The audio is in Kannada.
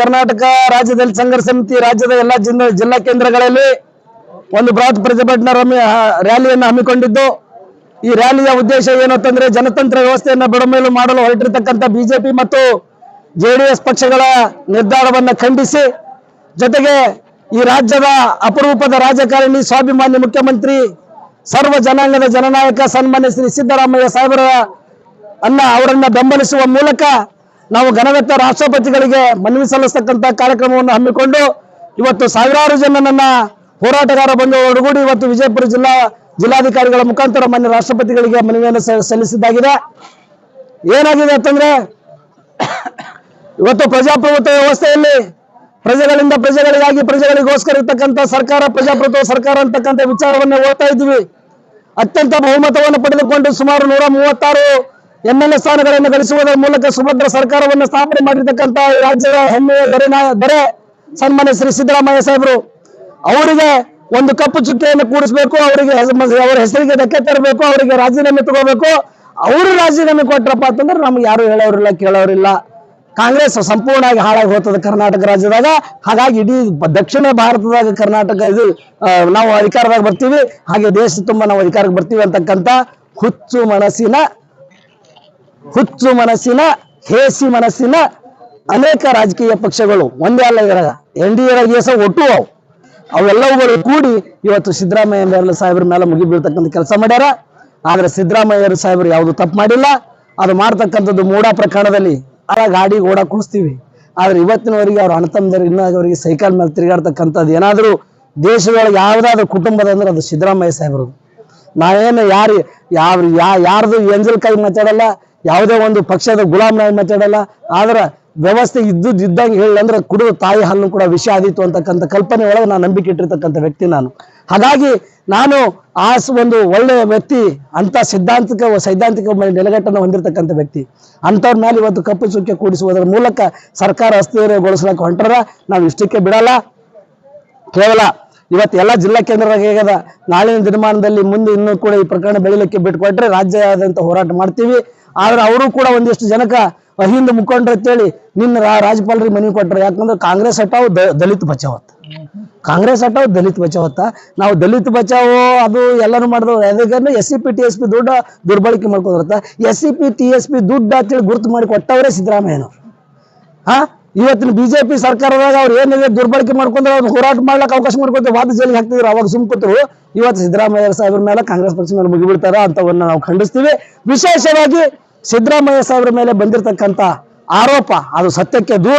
ಕರ್ನಾಟಕ ರಾಜ್ಯದಲ್ಲಿ ಸಂಘರ್ಷ ಸಮಿತಿ ರಾಜ್ಯದ ಎಲ್ಲಾ ಜಿಲ್ಲಾ ಜಿಲ್ಲಾ ಕೇಂದ್ರಗಳಲ್ಲಿ ಒಂದು ಬೃಹತ್ ಪ್ರತಿಭಟನಾ ರ್ಯಾಲಿಯನ್ನು ಹಮ್ಮಿಕೊಂಡಿದ್ದು. ಈ ರ್ಯಾಲಿಯ ಉದ್ದೇಶ ಏನು ಅಂತಂದ್ರೆ ಜನತಂತ್ರ ವ್ಯವಸ್ಥೆಯನ್ನ ಬಡಮೇಲು ಮಾಡಲು ಹೊರಟಿರ್ತಕ್ಕಂಥ ಬಿಜೆಪಿ ಮತ್ತು ಜೆಡಿಎಸ್ ಪಕ್ಷಗಳ ನಿರ್ಧಾರವನ್ನ ಖಂಡಿಸಿ. ಜೊತೆಗೆ ಈ ರಾಜ್ಯದ ಅಪರೂಪದ ರಾಜಕಾರಣಿ, ಸ್ವಾಭಿಮಾನಿ ಮುಖ್ಯಮಂತ್ರಿ, ಸರ್ವ ಜನಾಂಗದ ಜನನಾಯಕ ಸನ್ಮಾನ್ಯ ಶ್ರೀ ಸಿದ್ದರಾಮಯ್ಯ ಸಾಹೇಬರ ಅನ್ನ ಅವರನ್ನ ಬೆಂಬಲಿಸುವ ಮೂಲಕ ನಾವು ಘನವೆತ್ತ ರಾಷ್ಟ್ರಪತಿಗಳಿಗೆ ಮನವಿ ಸಲ್ಲಿಸ್ತಕ್ಕಂಥ ಕಾರ್ಯಕ್ರಮವನ್ನು ಹಮ್ಮಿಕೊಂಡು ಇವತ್ತು ಸಾವಿರಾರು ಜನ ನನ್ನ ಹೋರಾಟಗಾರ ಬಂದು ಒಡಗೂಡಿ ಇವತ್ತು ವಿಜಯಪುರ ಜಿಲ್ಲಾ ಜಿಲ್ಲಾಧಿಕಾರಿಗಳ ಮುಖಾಂತರ ಮಾನ್ಯ ರಾಷ್ಟ್ರಪತಿಗಳಿಗೆ ಮನವಿಯನ್ನು ಸಲ್ಲಿಸಿದ್ದಾಗಿದೆ. ಏನಾಗಿದೆ ಅಂತಂದ್ರೆ, ಇವತ್ತು ಪ್ರಜಾಪ್ರಭುತ್ವ ವ್ಯವಸ್ಥೆಯಲ್ಲಿ ಪ್ರಜೆಗಳಿಂದ ಪ್ರಜೆಗಳಿಗಾಗಿ ಪ್ರಜೆಗಳಿಗೋಸ್ಕರ ಇರ್ತಕ್ಕಂಥ ಸರ್ಕಾರ, ಪ್ರಜಾಪ್ರಭುತ್ವ ಸರ್ಕಾರ ಅಂತಕ್ಕಂಥ ವಿಚಾರವನ್ನು ಓದ್ತಾ ಇದ್ವಿ ಅತ್ಯಂತ ಬಹುಮತವನ್ನು ಪಡೆದುಕೊಂಡು ಸುಮಾರು ನೂರ ಮೂವತ್ತಾರು ಎಂ ಎಲ್ ಎ ಸ್ಥಾನಗಳನ್ನು ಗಳಿಸುವುದರ ಮೂಲಕ ಸುಭದ್ರ ಸರ್ಕಾರವನ್ನು ಸ್ಥಾಪನೆ ಮಾಡಿರ್ತಕ್ಕಂಥ ರಾಜ್ಯದ ಹೆಮ್ಮೆಯ ದೊರೆ ದೊರೆ ಸನ್ಮಾನ್ಯ ಶ್ರೀ ಸಿದ್ದರಾಮಯ್ಯ ಸಾಹೇಬರು. ಅವರಿಗೆ ಒಂದು ಕಪ್ಪು ಚುಕ್ಕೆಯನ್ನು ಕೂಡಿಸಬೇಕು, ಅವರಿಗೆ ಅವರ ಹೆಸರಿಗೆ ಧಕ್ಕೆ ತರಬೇಕು, ಅವರಿಗೆ ರಾಜೀನಾಮೆ ತಗೋಬೇಕು. ಅವರು ರಾಜೀನಾಮೆ ಕೊಟ್ರಪ್ಪ ಅಂತಂದ್ರೆ ನಮ್ಗೆ ಯಾರು ಹೇಳೋರಿಲ್ಲ, ಕೇಳೋರಿಲ್ಲ. ಕಾಂಗ್ರೆಸ್ ಸಂಪೂರ್ಣವಾಗಿ ಹಾಳಾಗಿ ಹೋಗ್ತದೆ ಕರ್ನಾಟಕ ರಾಜ್ಯದಾಗ. ಹಾಗಾಗಿ ಇಡೀ ದಕ್ಷಿಣ ಭಾರತದಾಗ ಕರ್ನಾಟಕ ಇದು ನಾವು ಅಧಿಕಾರದಾಗ ಬರ್ತೀವಿ. ಹಾಗೆ ದೇಶ ತುಂಬ ನಾವು ಅಧಿಕಾರಕ್ಕೆ ಬರ್ತೀವಿ ಅಂತಕ್ಕಂಥ ಹುಚ್ಚು ಮನಸ್ಸಿನ ಹುಚ್ಚು ಮನಸ್ಸಿನ, ಹೇಸಿ ಮನಸ್ಸಿನ ಅನೇಕ ರಾಜಕೀಯ ಪಕ್ಷಗಳು, ಒಂದೇ ಅಲ್ಲ ಇದರಾಗ, ಎನ್ ಡಿ ಎ ಸಹ ಒಟ್ಟು ಅವು. ಅವೆಲ್ಲವುಗಳು ಕೂಡಿ ಇವತ್ತು ಸಿದ್ದರಾಮಯ್ಯ ಸಾಹೇಬರ ಮೇಲೆ ಮುಗಿಬೀಳ್ತಕ್ಕಂಥ ಕೆಲಸ ಮಾಡ್ಯಾರ. ಆದ್ರೆ ಸಿದ್ದರಾಮಯ್ಯ ಸಾಹೇಬರು ಯಾವುದು ತಪ್ಪು ಮಾಡಿಲ್ಲ. ಅದು ಮಾಡ್ತಕ್ಕಂಥದ್ದು ಮೂಡ ಪ್ರಕರಣದಲ್ಲಿ ಆ ಗಾಡಿ ಓಡ ಕೂಡಿಸ್ತೀವಿ ಆದ್ರೆ ಇವತ್ತಿನವರೆಗೆ ಅವ್ರ ಅಣ್ಣತಮ್ಮದವ್ರು ಇನ್ನೂ ಅವರಿಗೆ ಸೈಕಲ್ ಮೇಲೆ ತಿರುಗಾಡ್ತಕ್ಕಂಥದ್ದು ಏನಾದರೂ ದೇಶದೊಳಗೆ ಯಾವುದಾದ್ರೂ ಕುಟುಂಬದ ಅಂದ್ರೆ ಅದು ಸಿದ್ದರಾಮಯ್ಯ ಸಾಹೇಬರು ನಾವೇನು ಯಾರು ಯಾವ ಯಾರ್ದು ಎಂಜಲ್ ಕೈ ಮಾತಾಡಲ್ಲ ಯಾವುದೇ ಒಂದು ಪಕ್ಷದ ಗುಲಾಮ್ನಾಗಿ ಮಾತಾಡಲ್ಲ? ಆದ್ರೆ ವ್ಯವಸ್ಥೆ ಇದ್ದುದ್ ಇದ್ದಂಗೆ ಹೇಳಿ ಅಂದ್ರೆ ಕುಡಿದು ತಾಯಿ ಹಣ್ಣು ಕೂಡ ವಿಷ ಆದಿತ್ತು ಅಂತಕ್ಕಂಥ ಕಲ್ಪನೆ ಒಳಗೆ ನಾನು ನಂಬಿಕೆ ಇಟ್ಟಿರ್ತಕ್ಕಂಥ ವ್ಯಕ್ತಿ ನಾನು. ಹಾಗಾಗಿ ನಾನು ಆ ಒಂದು ಒಳ್ಳೆಯ ವ್ಯಕ್ತಿ ಅಂತ ಸಿದ್ಧಾಂತಿಕ ಸೈದ್ಧಾಂತಿಕ ನೆಲೆಗಟ್ಟನ್ನು ಹೊಂದಿರತಕ್ಕಂಥ ವ್ಯಕ್ತಿ. ಅಂಥವ್ರ ಮೇಲೆ ಇವತ್ತು ಕಪ್ಪು ಚುಕ್ಕೆ ಕೂಡಿಸುವುದರ ಮೂಲಕ ಸರ್ಕಾರ ಅಸ್ಥಿರಗೊಳಿಸ್ಲಿಕ್ಕೆ ಹೊಂಟರ ನಾವು ಇಷ್ಟಕ್ಕೆ ಬಿಡಲ್ಲ. ಕೇವಲ ಇವತ್ತು ಎಲ್ಲ ಜಿಲ್ಲಾ ಕೇಂದ್ರದಾಗ ಹೇಗದ? ನಾಳಿನ ದಿನಮಾನದಲ್ಲಿ ಮುಂದೆ ಇನ್ನೂ ಕೂಡ ಈ ಪ್ರಕರಣ ಬೆಳಿಲಿಕ್ಕೆ ಬಿಟ್ಟುಕೊಟ್ರೆ ರಾಜ್ಯಾದ್ಯಂತ ಹೋರಾಟ ಮಾಡ್ತೀವಿ. ಆದ್ರೆ ಅವರು ಕೂಡ ಒಂದಿಷ್ಟು ಜನಕ ಅಹಿಂದ ಮುಖಂಡ್ರ ಅಂತೇಳಿ ನಿನ್ನ ರಾಜ್ಯಪಾಲರಿಗೆ ಮನವಿ ಕೊಟ್ಟರು ಯಾಕಂದ್ರೆ ಕಾಂಗ್ರೆಸ್ ದ- ದಲಿತ ಬಚಾವತ್ತ ಕಾಂಗ್ರೆಸ್ ಅಟಾವ್ ದಲಿತ ಬಚಾವತ್ತ ನಾವು ದಲಿತ ಬಚಾವೋ ಅದು ಎಲ್ಲರೂ ಮಾಡಿದ್ರು. ಯಾಕಂದ್ರೆ S C P T S P ದುಡ್ಡು ದುರ್ಬಳಕೆ ಮಾಡ್ಕೊಂಡ್ರತ್ತ S C P T S P ದುಡ್ಡು ಅಂತೇಳಿ ಗುರುತು ಮಾಡಿ ಕೊಟ್ಟವರೇ ಸಿದ್ದರಾಮಯ್ಯನವರು. ಹಾ? ಇವತ್ತಿನ ಬಿಜೆಪಿ ಸರ್ಕಾರದಾಗ ಅವ್ರು ಏನಿದೆ ದುರ್ಬಳಕೆ ಮಾಡ್ಕೊಂಡ್ರೆ ಅವ್ರು ಹೋರಾಟ ಮಾಡ್ಲಿಕ್ಕೆ ಅವಕಾಶ ಮಾಡ್ಕೊತಾರೆ ವಾದ ಜೈಲಿಗೆ ಹಾಕ್ತಿದ್ರು, ಅವಾಗ ಸುಮ್ಕೊತರು ಇವತ್ತು ಸಿದ್ದರಾಮಯ್ಯ ಸಾಹೇಬ್ರ ಮೇಲೆ ಕಾಂಗ್ರೆಸ್ ಪಕ್ಷ ಮೇಲೆ ಮುಗಿಬಿಡ್ತಾರ ಅಂತವನ್ನ ನಾವು ಖಂಡಿಸ್ತೀವಿ. ವಿಶೇಷವಾಗಿ ಸಿದ್ದರಾಮಯ್ಯ ಸಾಹೇಬ್ರ ಮೇಲೆ ಬಂದಿರತಕ್ಕಂತ ಆರೋಪ, ಅದು ಸತ್ಯಕ್ಕೆ ದೂರ